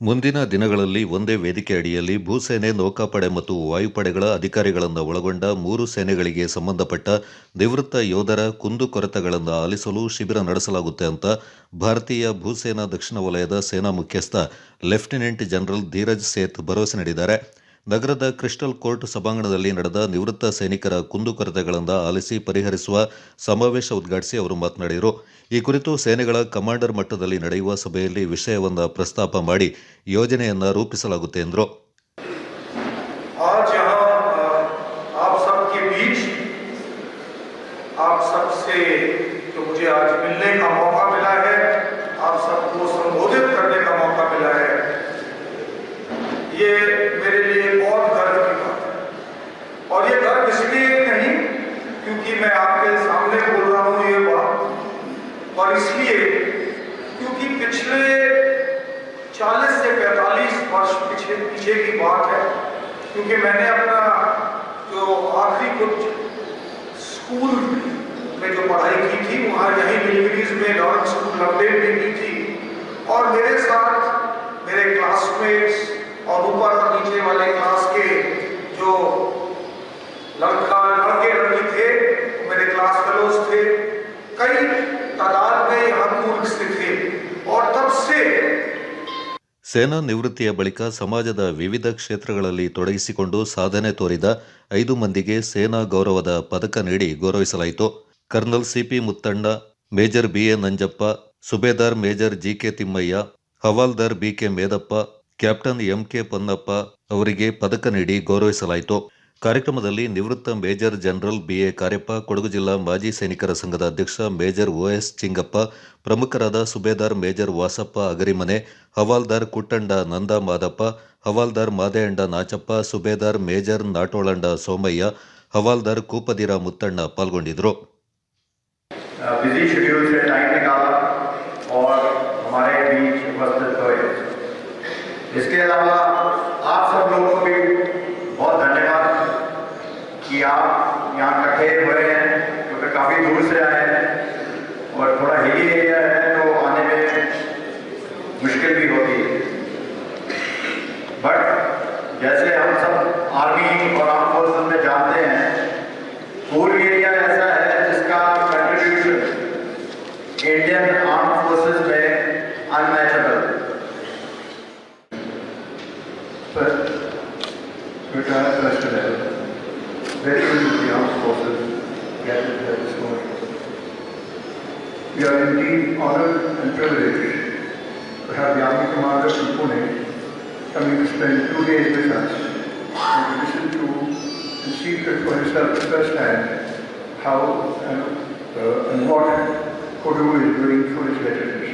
ಮುಂದಿನ ದಿನಗಳಲ್ಲಿ ಒಂದೇ ವೇದಿಕೆ ಅಡಿಯಲ್ಲಿ ಭೂಸೇನೆ, ನೌಕಾಪಡೆ ಮತ್ತು ವಾಯುಪಡೆಗಳ ಅಧಿಕಾರಿಗಳನ್ನು ಒಳಗೊಂಡ ಮೂರು ಸೇನೆಗಳಿಗೆ ಸಂಬಂಧಪಟ್ಟ ನಿವೃತ್ತ ಯೋಧರ ಕುಂದುಕೊರತೆಗಳನ್ನು ಆಲಿಸಲು ಶಿಬಿರ ನಡೆಸಲಾಗುತ್ತೆ ಅಂತ ಭಾರತೀಯ ಭೂಸೇನಾ ದಕ್ಷಿಣ ವಲಯದ ಸೇನಾ ಮುಖ್ಯಸ್ಥ ಲೆಫ್ಟಿನೆಂಟ್ ಜನರಲ್ ಧೀರಜ್ ಸೇತ್ ಭರವಸೆ ನೀಡಿದ್ದಾರೆ. ನಗರದ ಕ್ರಿಸ್ಟಲ್ ಕೋರ್ಟ್ ಸಭಾಂಗಣದಲ್ಲಿ ನಡೆದ ನಿವೃತ್ತ ಸೈನಿಕರ ಕುಂದುಕೊರತೆಗಳನ್ನು ಆಲಿಸಿ ಪರಿಹರಿಸುವ ಸಮಾವೇಶ ಉದ್ಘಾಟಿಸಿ ಅವರು ಮಾತನಾಡಿದರು. ಈ ಕುರಿತು ಸೇನೆಗಳ ಕಮಾಂಡರ್ ಮಟ್ಟದಲ್ಲಿ ನಡೆಯುವ ಸಭೆಯಲ್ಲಿ ವಿಷಯವನ್ನು ಪ್ರಸ್ತಾಪ ಮಾಡಿ ಯೋಜನೆಯನ್ನು ರೂಪಿಸಲಾಗುತ್ತೆ ಎಂದರು. आज मैं आपके सामने बोल रहा हूँ ये बात। और इसलिए, क्योंकि पिछले 40 से 45 वर्ष पीछे पीछे की बात है, क्योंकि मैंने अपना जो आखिरी कुछ स्कूल में जो पढ़ाई की थी, वहाँ यहीं मिलगिरीज में लॉरेंस स्कूल लवडेन में की थी। और मेरे साथ मेरे क्लासमेट्स और ऊपर और नीचे वाले क्लास के जो लड़का वो मेरे क्लास फेलोज थे कई तादाद में यहाँ पूर्व से थे और तब से ಸೇನಾ ನಿವೃತ್ತಿಯ ಬಳಿಕ ಸಮಾಜದ ವಿವಿಧ ಕ್ಷೇತ್ರಗಳಲ್ಲಿ ತೊಡಗಿಸಿಕೊಂಡು ಸಾಧನೆ ತೋರಿದ ಐದು ಮಂದಿಗೆ ಸೇನಾ ಗೌರವದ ಪದಕ ನೀಡಿ ಗೌರವಿಸಲಾಯಿತು colonel C P Muthanna major B A Nanjappa subedar major G K Thimmaiah havildar B K Medappa captain M K Ponnappa ಅವರಿಗೆ ಪದಕ ನೀಡಿ ಗೌರವಿಸಲಾಯಿತು ಕಾರ್ಯಕ್ರಮದಲ್ಲಿ ನಿವೃತ್ತ major general B A Kariappa Kodagu ಜಿಲ್ಲಾ ಮಾಜಿ ಸೈನಿಕರ ಸಂಘದ ಅಧ್ಯಕ್ಷ ಮೇಜರ್ ಓಎಸ್ ಚಿಂಗಪ್ಪ ಪ್ರಮುಖರಾದ ಸುಬೇದಾರ್ ಮೇಜರ್ ವಾಸಪ್ಪ ಅಗರಿಮನೆ ಹವಾಲ್ದಾರ್ ಕುಟ್ಟಂಡ ನಂದ ಮಾದಪ್ಪ ಹವಾಲ್ದಾರ್ ಮಾದೇಯಂಡ ನಾಚಪ್ಪ ಸುಬೇದಾರ್ ಮೇಜರ್ ನಾಟೋಳಂಡ ಸೋಮಯ್ಯ ಹವಾಲ್ದಾರ್ ಕೂಪದಿರ ಮುತ್ತಣ್ಣ ಪಾಲ್ಗೊಂಡಿದ್ದರು बिजी शेड्यूल आप यहाँ इकट्ठे हुए हैं क्योंकि काफ़ी दूर से आए हैं और थोड़ा हिली एरिया है तो आने में मुश्किल भी होती है। बट जैसे हम सब आर्मी और आर्म फोर्सेस में जानते हैं, पूर्व एरिया ऐसा है जिसका कंट्रीब्यूशन इंडियन आर्म फोर्सेस में unmatchable armed gathered here this morning. We are indeed honored and privileged to have the Army Commander from Pune coming to spend two days with us and to listen to and see for himself firsthand how and, uh, and what Kodu is doing for his veterans.